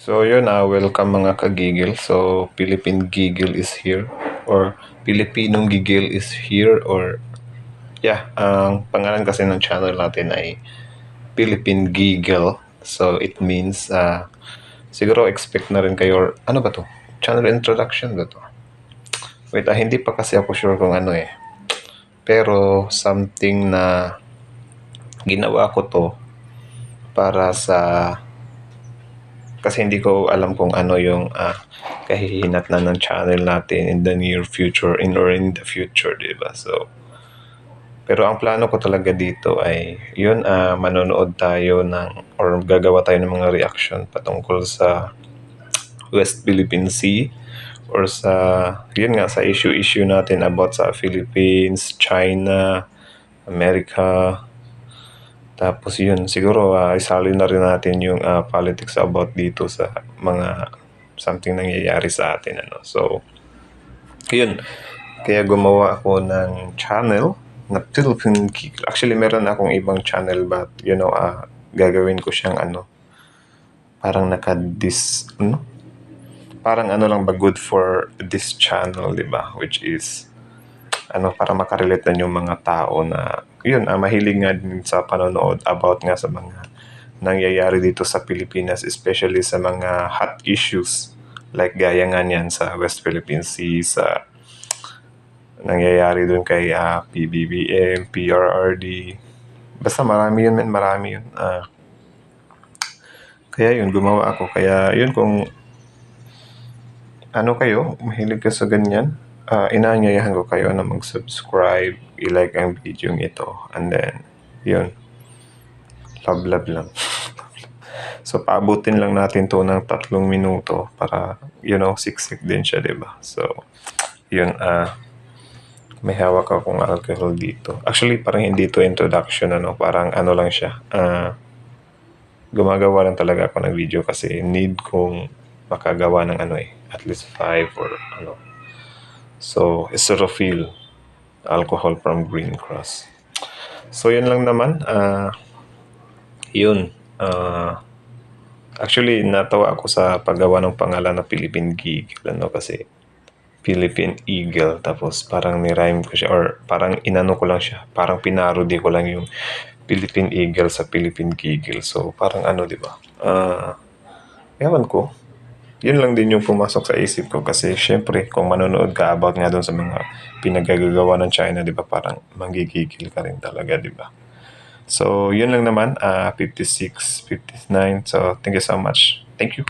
So yun ah, welcome mga kagigil. So Philippine Gigil is here or Pilipinong Gigil is here or yeah, ang pangalan kasi ng channel natin ay Philippine Gigil. So it means ah siguro expect na rin kayo or ano ba to? Channel introduction ba to? Wait, ah, hindi pa kasi ako sure kung ano eh. Pero something na ginawa ko to para sa kasi hindi ko alam kung ano yung uh, kahihinat na ng channel natin in the near future in or in the future, di ba? So, pero ang plano ko talaga dito ay yun, uh, manonood tayo ng or gagawa tayo ng mga reaction patungkol sa West Philippine Sea or sa yun nga sa issue-issue natin about sa Philippines, China, America, tapos yun, siguro uh, isalin na rin natin yung uh, politics about dito sa mga something nangyayari sa atin. Ano. So, yun. Kaya gumawa ako ng channel na Philippine Geek. Actually, meron akong ibang channel but, you know, uh, gagawin ko siyang ano, parang naka-dis, ano? Parang ano lang ba good for this channel, di ba? Which is, ano, para makarelate na yung mga tao na yun, uh, mahilig nga din sa panonood about nga sa mga nangyayari dito sa Pilipinas, especially sa mga hot issues like gaya nga niyan sa West Philippine Sea, sa nangyayari doon kay uh, PBBM, PRRD. Basta marami yun, man, marami yun. Uh, kaya yun, gumawa ako. Kaya yun, kung ano kayo, mahilig ka sa ganyan, uh, inaanyayahan ko kayo na mag-subscribe, i-like ang video ito, and then, yun, love love lang. so, paabutin lang natin to ng tatlong minuto para, you know, siksik din siya, di ba? So, yun, ah, uh, may hawak akong alcohol dito. Actually, parang hindi to introduction, ano, parang ano lang siya, ah, uh, gumagawa lang talaga ako ng video kasi need kong makagawa ng ano eh, at least 5 or ano, So, Eserofil alcohol from Green Cross. So, yun lang naman. Uh, yun. Uh, actually, natawa ako sa paggawa ng pangalan na Philippine Giggle. Ano, kasi Philippine Eagle. Tapos parang ni-rhyme ko siya or parang inano ko lang siya. Parang pinarody ko lang yung Philippine Eagle sa Philippine Giggle. So, parang ano, di ba? Uh, ewan ko yun lang din yung pumasok sa isip ko kasi syempre kung manonood ka about nga doon sa mga pinagagagawa ng China, di ba, parang manggigigil ka rin talaga, di ba? So, yun lang naman, uh, 56, 59. So, thank you so much. Thank you.